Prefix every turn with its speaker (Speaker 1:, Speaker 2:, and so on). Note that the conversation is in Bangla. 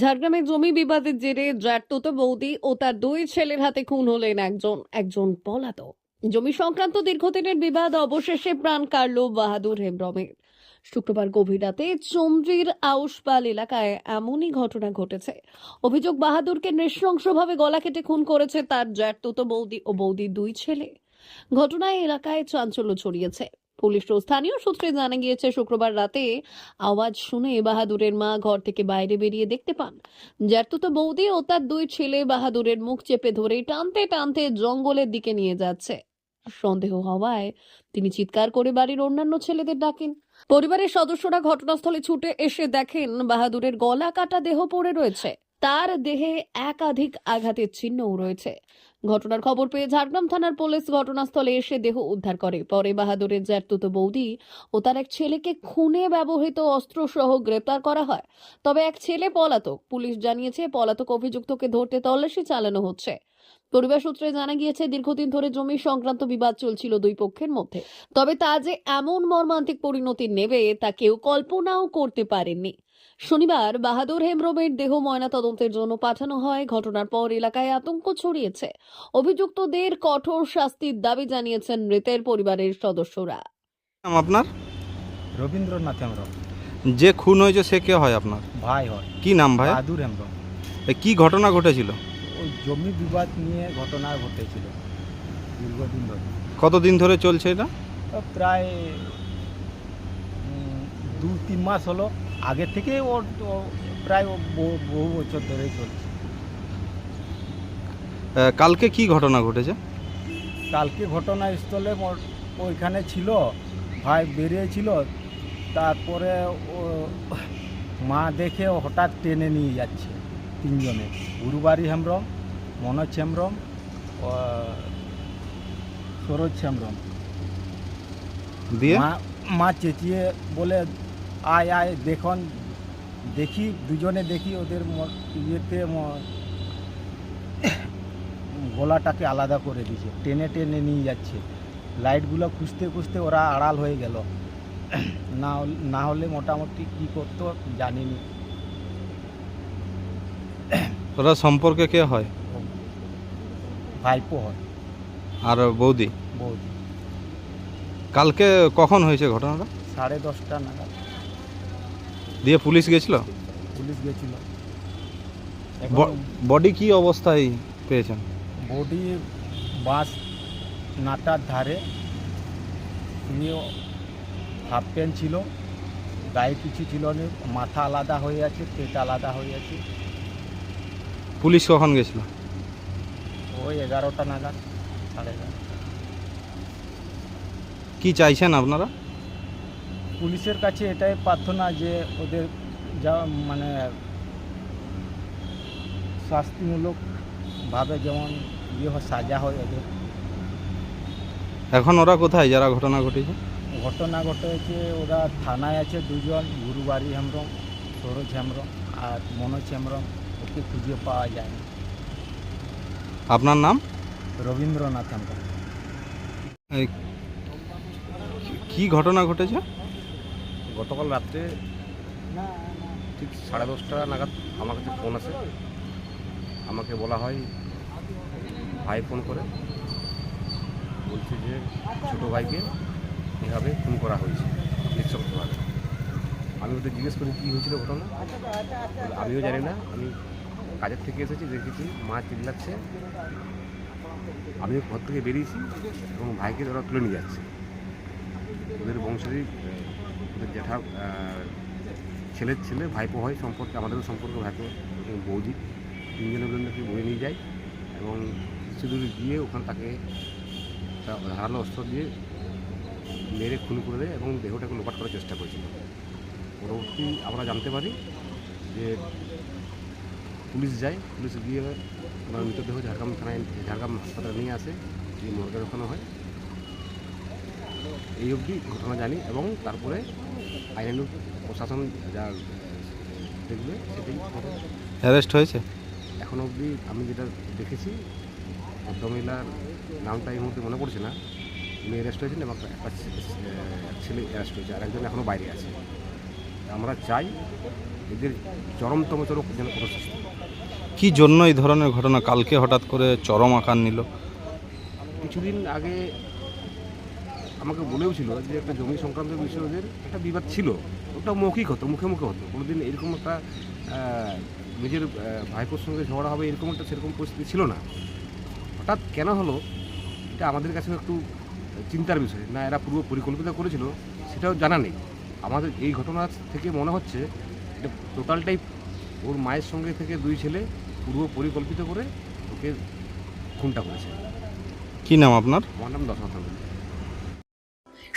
Speaker 1: ঝাড়গ্রামে জমি বিবাদের জেরে জ্যাঠতো বৌদি ও তার দুই ছেলের হাতে খুন হলেন একজন একজন পলাতক। জমি সংক্রান্ত দীর্ঘদিনের বিবাদ অবশেষে প্রাণ কাড়ল বাহাদুর হেমব্রমের। শুক্রবার গভীর রাতে চন্দ্রীর আউশপাল এলাকায় এমনই ঘটনা ঘটেছে। অভিযোগ, বাহাদুরকে নৃশংসভাবে গলা কেটে খুন করেছে তার জ্যাঠতো বৌদি ও বৌদির দুই ছেলে। ঘটনায় এলাকায় চাঞ্চল্য ছড়িয়েছে। পুলিশ ও স্থানীয় সূত্রে জানা গিয়েছে, শুক্রবার রাতে আওয়াজ শুনে বাহাদুরের মা ঘর থেকে বাইরে বেরিয়ে দেখতে পান। জ্যাঠতো বৌদি ও তার দুই ছেলে বাহাদুরের মুখ চেপে ধরে টানতে টানতে জঙ্গলের দিকে নিয়ে যাচ্ছে। সন্দেহ হওয়ায় তিনি চিৎকার করে বাড়ির অন্যান্য ছেলেদের ডাকেন। পরিবারের সদস্যরা ঘটনাস্থলে ছুটে এসে দেখেন বাহাদুরের গলা কাটা দেহ পড়ে রয়েছে। তার দেহে একাধিক আঘাতের চিহ্নও রয়েছে। ঘটনার খবর পেয়ে ঝাড়গ্রাম থানার পুলিশ ঘটনাস্থলে এসে দেহ উদ্ধার করে। পরে বাহাদুরের জ্যাঠতুতো বৌদি ও তার এক ছেলেকে খুনে ব্যবহৃত অস্ত্র সহ গ্রেপ্তার করা হয়। তবে এক ছেলে পলাতক। পুলিশ জানিয়েছে, পলাতক অভিযুক্তকে ধরতে তল্লাশি চালানো হচ্ছে। পরিবার সূত্রে জানা গিয়েছে দীর্ঘদিন ধরে জমি সংক্রান্ত বিবাদ চলছিল দুই পক্ষের মধ্যে। তবে তা যে এমন মর্মান্তিক পরিণতি নেবে তা কেউ কল্পনাও করতে পারেননি। শনিবার বাহাদুর হেমব্রমের দেহ ময়নাতদন্তের জন্য পাঠানো হয়। ঘটনার পর এলাকায় আতঙ্ক ছড়িয়েছে। অভিযুক্তদের কঠোর শাস্তির দাবি জানিয়েছেন মৃতের পরিবারের সদস্যরা।
Speaker 2: আপনার?
Speaker 3: রবীন্দ্রনাথ হেমব্রম।
Speaker 2: যে খুন হয়েছে সে কে হয় আপনার?
Speaker 3: ভাই হয়।
Speaker 2: কি নাম ভাই?
Speaker 3: বাহাদুর হেমব্রম।
Speaker 2: এ কি ঘটনা ঘটেছিল?
Speaker 3: ওই জমি বিবাদ নিয়ে ঘটনা ঘটেছিল দীর্ঘদিন ধরে।
Speaker 2: কতদিন ধরে চলছে এটা?
Speaker 3: প্রায় দু তিন মাস হলো। আগে থেকে ওর প্রায় বহু বছর ধরেই চলছে।
Speaker 2: কালকে কি ঘটনা ঘটেছে?
Speaker 3: কালকে ঘটনাস্থলে ওইখানে ছিল ভাই বেরিয়েছিল তারপরে ও মা দেখে হঠাৎ টেনে নিয়ে যাচ্ছে। তিনজনে। গুরুবাড়ি হেমব্রম মনোজ হেমব্রম সরোজ হেমব্রম।
Speaker 2: দিয়ে?
Speaker 3: মা চেঁচিয়ে বলে আয় আয় দেখুন দেখি দুজনে দেখি ওদের ইয়েতে গলাটাকে আলাদা করে দিয়েছে। টেনে টেনে নিয়ে যাচ্ছে। লাইটগুলো খুঁজতে খুঁজতে ওরা আড়াল হয়ে গেল। না না হলে মোটামুটি কী করতো জানিনি।
Speaker 2: ওরা সম্পর্কে কে হয়?
Speaker 3: ভাইপো হয়।
Speaker 2: আর বৌদি?
Speaker 3: বৌদি।
Speaker 2: কালকে কখন হয়েছে ঘটনাটা?
Speaker 3: সাড়ে দশটা নাগাদ।
Speaker 2: দিয়ে পুলিশ গেছিল?
Speaker 3: পুলিশ গেছিল।
Speaker 2: বডি কি অবস্থায় পেয়েছেন?
Speaker 3: বডি বাস নাটার ধারে। নিয়ে হাফ প্যান্ট ছিল। গায়ে কিছু ছিল না। মাথা আলাদা হয়ে আছে পেট আলাদা হয়ে আছে।
Speaker 2: পুলিশ কখন গেছিল?
Speaker 3: ওই এগারোটা নাগাদ সাড়ে এগারো
Speaker 2: কি চাইছেন আপনারা?
Speaker 3: পুলিশের কাছে এটাই প্রার্থনা যে ওদের যা মানে শাস্তিমূলকভাবে যেমন ইয়ে হয় সাজা হয় ওদের।
Speaker 2: এখন ওরা কোথায়? যারা ঘটনা ঘটেছে?
Speaker 3: ঘটনা ঘটেছে ওরা থানায় আছে দুজন গুরুবাড়ি হেমব্রম সরোজ হেমব্রম আর মনোজ হেমব্রম। ওকে খুঁজে পাওয়া যায় না
Speaker 2: আপনার নাম?
Speaker 3: রবীন্দ্রনাথ
Speaker 2: এই কি ঘটনা ঘটেছে?
Speaker 4: গতকাল রাত্রে ঠিক সাড়ে দশটা নাগাদ আমার কাছে ফোন আসে। আমাকে বলা হয় ভাই ফোন করে। বলছে যে ছোটো ভাইকে এভাবে খুন করা হয়েছে নৃশংসভাবে আমি ওদের জিজ্ঞেস করি কী হয়েছিল ঘটনা? আমিও জানি না আমি কাজের থেকে এসেছি, দেখেছি, মা চিল্লাচ্ছে। আমিও ঘর থেকে বেরিয়েছি এবং ভাইকে ওরা তুলে নিয়ে যাচ্ছে। ওদের বংশেরই ওদের জ্যাঠা ছেলের ছেলে, ভাইপো হয় সম্পর্কে, আমাদেরও সম্পর্ক, ভাইপো এবং বৌদি। তিনজনের নাকি বয়ে নিয়ে যায় এবং কিছু দূরে গিয়ে ওখানে তাকে ধারালো অস্ত্র দিয়ে মেরে খুন করে দেয় এবং দেহটাকে লোপাট করার চেষ্টা করেছিল। পরবর্তী আমরা জানতে পারি যে পুলিশ যায় পুলিশ গিয়ে ওনার মৃতদেহ ঝাড়গ্রাম থানায় ঝাড়গ্রাম হাসপাতালে নিয়ে আসে দিয়ে মর্গে রখানো হয়। এই অবধি ঘটনা জানি এবং তারপরে আইনানুক প্রশাসন যা দেখবে সেটাই
Speaker 2: অ্যারেস্ট হয়েছে?
Speaker 4: এখন অবধি আমি যেটা দেখেছি ভদ্রমহিলার নামটা এই মুহূর্তে মনে পড়ছে না। উনি অ্যারেস্ট হয়েছেন এবং একটা ছেলে অ্যারেস্ট হয়েছে আর একজন এখনও বাইরে আছে। আমরা চাই এদের চরমতম চরম যেন কোনো হয়।
Speaker 2: কি জন্য এই ধরনের ঘটনা? কালকে হঠাৎ করে চরম আকার নিল।
Speaker 4: কিছুদিন আগে আমাকে বলেও ছিল যে একটা জমি সংক্রান্ত বিষয়ে ওদের একটা বিবাদ ছিল। ওটা মৌখিক হতো, মুখে মুখে হতো। কোনোদিন এরকম একটা নিজের ভাইপোর সঙ্গে ঝগড়া হবে এরকম একটা সেরকম পরিস্থিতি ছিল না। হঠাৎ কেন হলো? এটা আমাদের কাছে একটু চিন্তার বিষয়। না, এরা পূর্ব পরিকল্পিত করেছিল, সেটাও জানা নেই। আমাদের এই ঘটনা থেকে মনে হচ্ছে এটা টোটালটাই ওর মায়ের সঙ্গে থেকে দুই ছেলে পূর্ব পরিকল্পিত করে ওকে খুনটা করেছে
Speaker 2: কি নাম আপনার
Speaker 4: আমার নাম দশরথ।